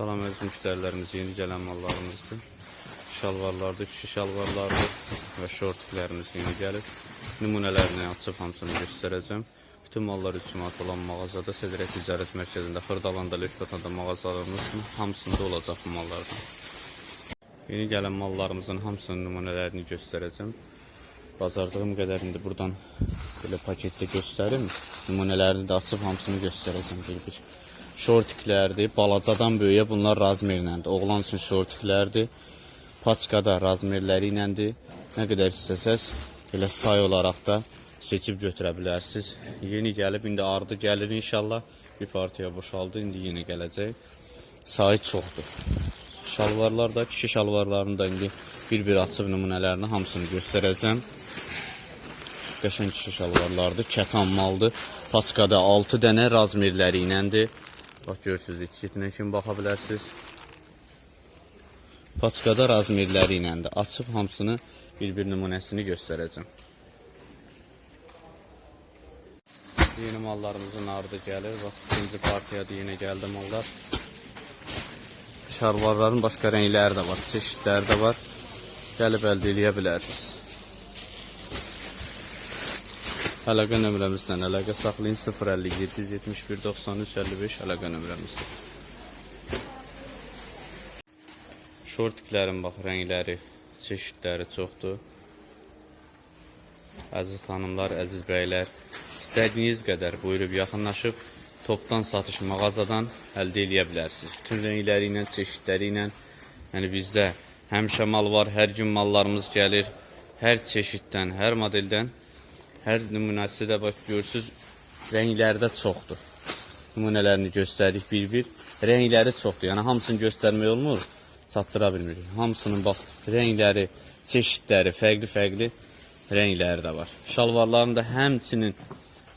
Salam əziz müştərilərimiz, yeni gələn mallarımızdır. Şalvarlardır, kişi şalvarlardır və şortiklərimiz yeni gəlib. Nümunələrini açıb hamısını göstərəcəm. Bütün mallar 3 manat olan mağazada Sədrət Ticarət Mərkəzində, Xırdalanda, Lökbatanda mağazalarımız hamısında olacaq bu mallardan. Yeni gələn mallarımızın hamısının nümunələrini göstərəcəm. Bazardığım qədər indi buradan belə paketdə göstərim. Nümunələrini də açıb hamısını göstərəcəm bir-bir. Şortiklərdir, balacadan böyüyə bunlar razmerləndir. Oğlan üçün şortiklərdir. Paçkada razmerləri iləndir. Nə qədər istəsəz belə say olaraq da seçib götürə bilərsiniz. Yeni gəlib indi ardı gəlir inşallah. Bir partiya boşaldı, indi yenə gələcək. Sayı çoxdur. Şalvarlar da, kişi şalvarlarını da indi bir-bir açıb nümunələrini hamısını göstərəcəm. Qəşəng kişi şalvarlardır, kətan maldır. Paçkada 6 dənə razmerləri iləndir. Bax görürsüz, içinə kimi baxa bilərsiniz. Paçkada razmerləri iləndir. Açıb hamısını bir-bir nümunəsini göstərəcəm. Yeni mallarımızın ardı gəlir. Bax, ikinci partiyada yenə gəldi mallar. Şalvarların başqa rəngləri də var, çeşidləri də var. Gəlib əldə eləyə. Əlaqə nömrəmizdən əlaqə saxlayın 050 771 93 55 əlaqə nömrəmizdir. Şortiklərin bax rəngləri, çeşidləri çoxdur. Əziz xanımlar, əziz bəylər, istədiyiniz qədər buyurub yaxınlaşıb topdan satış mağazadan əldə edə bilərsiniz. Bütün rəngləri ilə, çeşidləri ilə. Yəni bizdə həmişə mal var, hər gün mallarımız gəlir. Hər çeşiddən, hər modeldən, hər nümunəsi də bax görürsüz, rəngləri də çoxdur. Nümunələrini göstərdik bir-bir. Rəngləri çoxdur. Yəni hamısını göstərmək olmur, çatdıra bilmirik. Hamısının bax rəngləri, çeşidləri, fərqli-fərqli rəngləri də var. Şalvarların da həmçinin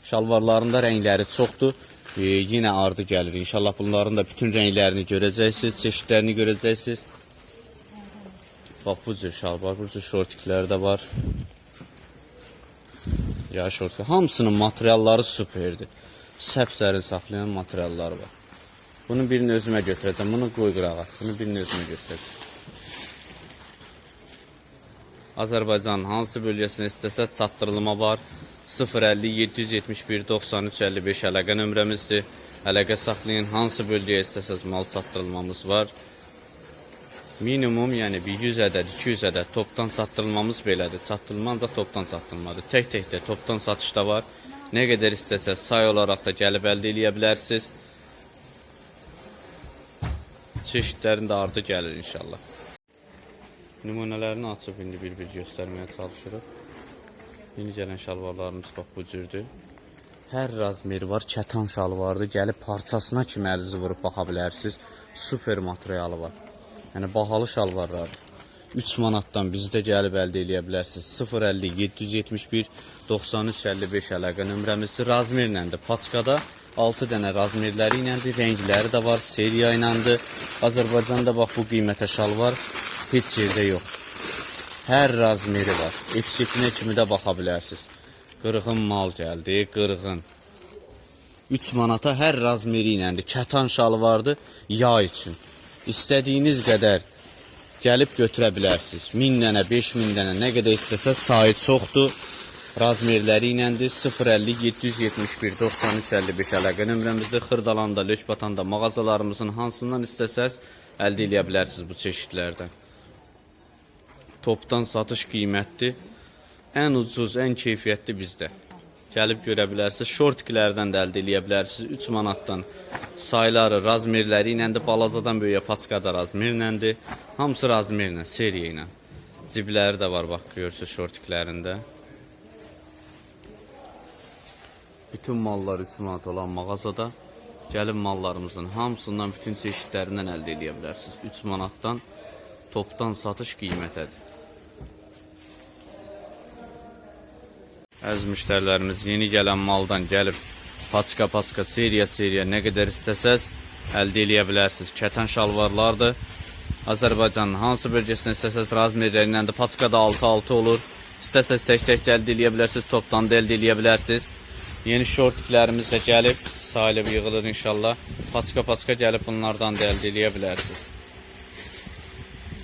şalvarlarında rəngləri çoxdur. E, yenə ardı gəlir. İnşallah bunların da bütün rənglərini görəcəksiniz, çeşidlərini görəcəksiniz. Bax bu cür şalvar, bu cür şortiklər də var. Ya şortik. Hamısının materialları superdir. Səpsərin saxlayan materialları var. Bunun birini özümə götürəcəm. Bunu qoy qırağa. Bunu birini özümə götürəcəm. Azərbaycanın hansı bölgəsində istəsəz çatdırılma var. 050 771 93 55 əlaqə nömrəmizdir. Əlaqə saxlayın. Hansı bölgəyə istəsəz mal çatdırılmamız var. Minimum, yəni bir 100 ədəd, 200 ədəd topdan çatdırılmamız belədir. Çatdırılma ancaq topdan çatdırılmadır. Tək-tək də topdan satış da var. Nə qədər istəsəz say olaraq da gəlib əldə edə bilərsiniz. Çeşidlərin də ardı gəlir inşallah. Nümunələrini açıb indi bir-bir göstərməyə çalışırıq. Yeni gələn şalvarlarımız bax bu cürdür. Hər razmeri var, kətan şalvardır. Gəlib parçasına kimi əlinizi vurub baxa bilərsiniz. Super materialı var. Yəni bahalı şalvarlardır. 3 manatdan bizdə gəlib əldə edə bilərsiniz. 050 771 93 55 əlaqə nömrəmizdir. Razmerlə də Paçkada 6 dənə razmerləri iləndir. Rəngləri də var, seriya iləndir. Azərbaycanda bax bu qiymətə şalvar heç yerdə yoxdur. Hər razmeri var. Etiketinə kimi də baxa bilərsiniz. Qırğın mal gəldi, qırğın. 3 manata hər razmeri iləndir. Kətan şalvardır yay üçün. İstədiyiniz qədər gəlib götürə bilərsiniz. 1000 dənə, 5000 dənə, nə qədər istəsəz sayı çoxdur. Razmerləri iləndir 050 771 93 55 əlaqə nömrəmizdir. Xırdalanda, Lökbatanda mağazalarımızın hansından istəsəz əldə edə bu çeşidlərdən. Topdan satış qiymətdir. Ən ucuz, ən keyfiyyətli bizdə. Gəlib görə bilərsiniz. Şortiklərdən də əldə edə bilərsiniz. 3 manatdan sayları, razmerləri ilə də balacadan böyüyə paçkada razmerləndir. Hamısı razmerlə, seriya ilə. Cibləri də var bax görürsüz şortiklərində. Bütün mallar 3 manat olan mağazada gəlin mallarımızın hamısından bütün çeşidlərindən əldə edə bilərsiniz. 3 manatdan topdan satış qiymətədir. Əziz müştərilərimiz yeni gələn maldan gəlib paçka paçka seriya seriya nə qədər istəsəz əldə edə bilərsiniz. Kətan şalvarlardır. Azərbaycanın hansı bölgəsində istəsəz razmerlərindən də paçkada 6-6 olur. İstəsəz tək-tək də əldə edə bilərsiniz, topdan da əldə edə bilərsiniz. Yeni şortiklərimiz də gəlib. Salib yığılır inşallah. Paçka-paçka gəlib bunlardan da əldə eləyə bilərsiniz.